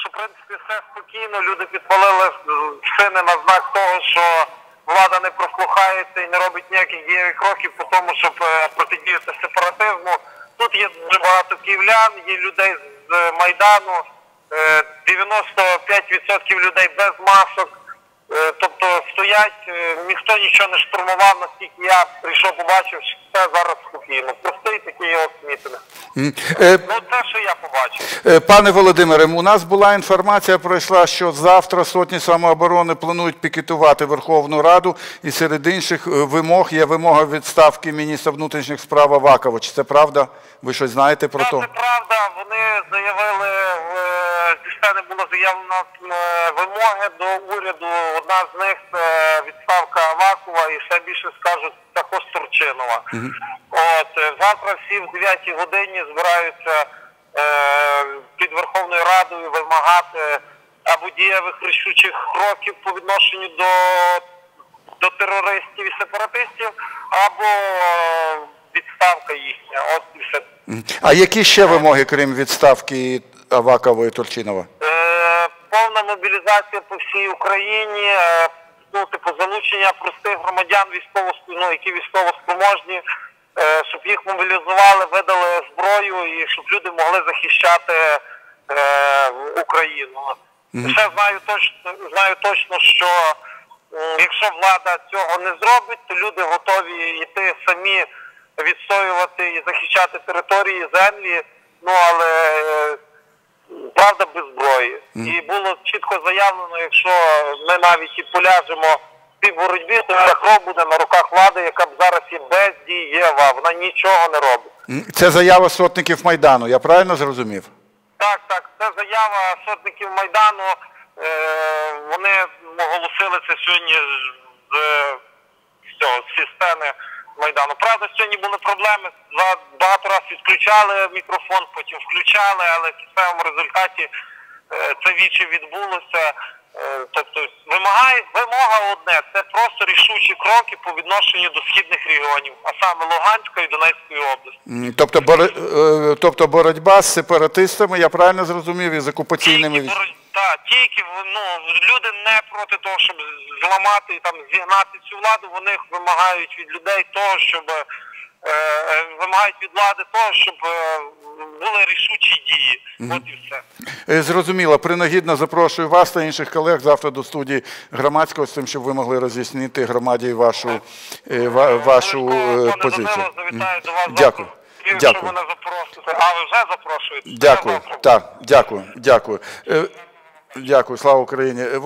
що в принципі все спокійно, люди підпалили сини на знак того, що влада не прослухається і не робить ніяких дієвих кроків по тому, щоб е, протидіяти сепаратизму. Тут є дуже багато київлян, є людей з Майдану, е, 95% людей без масок. Е, Тобто стоять, е, ніхто нічого не штурмував, наскільки я прийшов, побачив, що все зараз спокійно. Простий такий от мітинг. Е, Ну те, що я побачив. Пане Володимире, у нас була інформація, пройшла, що завтра сотні самооборони планують пікетувати Верховну Раду, і серед інших вимог є вимога відставки міністра внутрішніх справ Авакова. Чи це правда? Ви щось знаєте про то? Це правда. Вони заявили зі сцени було заявлено вимоги до уряду. Одна з них це відставка Авакова і ще більше скажуть також Турчинова. От е, завтра всі в 9 годині збираються е, під Верховною Радою вимагати або дієвих рішучих кроків по відношенню до, до терористів і сепаратистів, або е, відставка їхня. От і все. А які ще вимоги, крім відставки Авакова і Турчинова? Повна мобілізація по всій Україні, е, ну, типу, залучення простих громадян військово, ну, які військовоспроможні, е, щоб їх мобілізували, видали зброю і щоб люди могли захищати е, Україну. Ще знаю точно, знаю точно, що якщо влада цього не зробить, то люди готові йти самі відстоювати і захищати території, землі. Ну але правда без. І було чітко заявлено, якщо ми навіть і поляжемо в цій боротьбі, то ця кров буде на руках влади, яка б зараз є бездієва, вона нічого не робить. Це заява сотників Майдану, я правильно зрозумів? Так, так, це заява сотників Майдану. Е, вони оголосили це сьогодні з, з цього з сцени Майдану. Правда, сьогодні були проблеми. Багато разів відключали мікрофон, потім включали, але в кінцевому результаті це віче відбулося. Е, Тобто вимагає вимога одне це просто рішучі кроки по відношенню до східних регіонів, а саме Луганської і Донецької області. Тобто, боро- е, тобто боротьба з сепаратистами, я правильно зрозумів, і з окупаційними Тільки, військами. боро- та, тільки ну, люди не проти того, щоб зламати там зігнати цю владу, вони вимагають від людей того, щоб е, е, вимагають від влади того, щоб е, були рішучі дії. От і все. Е, Зрозуміло. Принагідно запрошую вас та інших колег завтра до студії громадського з тим, щоб ви могли роз'яснити громаді вашу, е, вашу е, позицію. Завітаю до вас Дякую. Дякую. запросите. А ви вже запрошуєте? Дякую. Так, дякую, дякую. Е, Дякую, слава Україні. Е,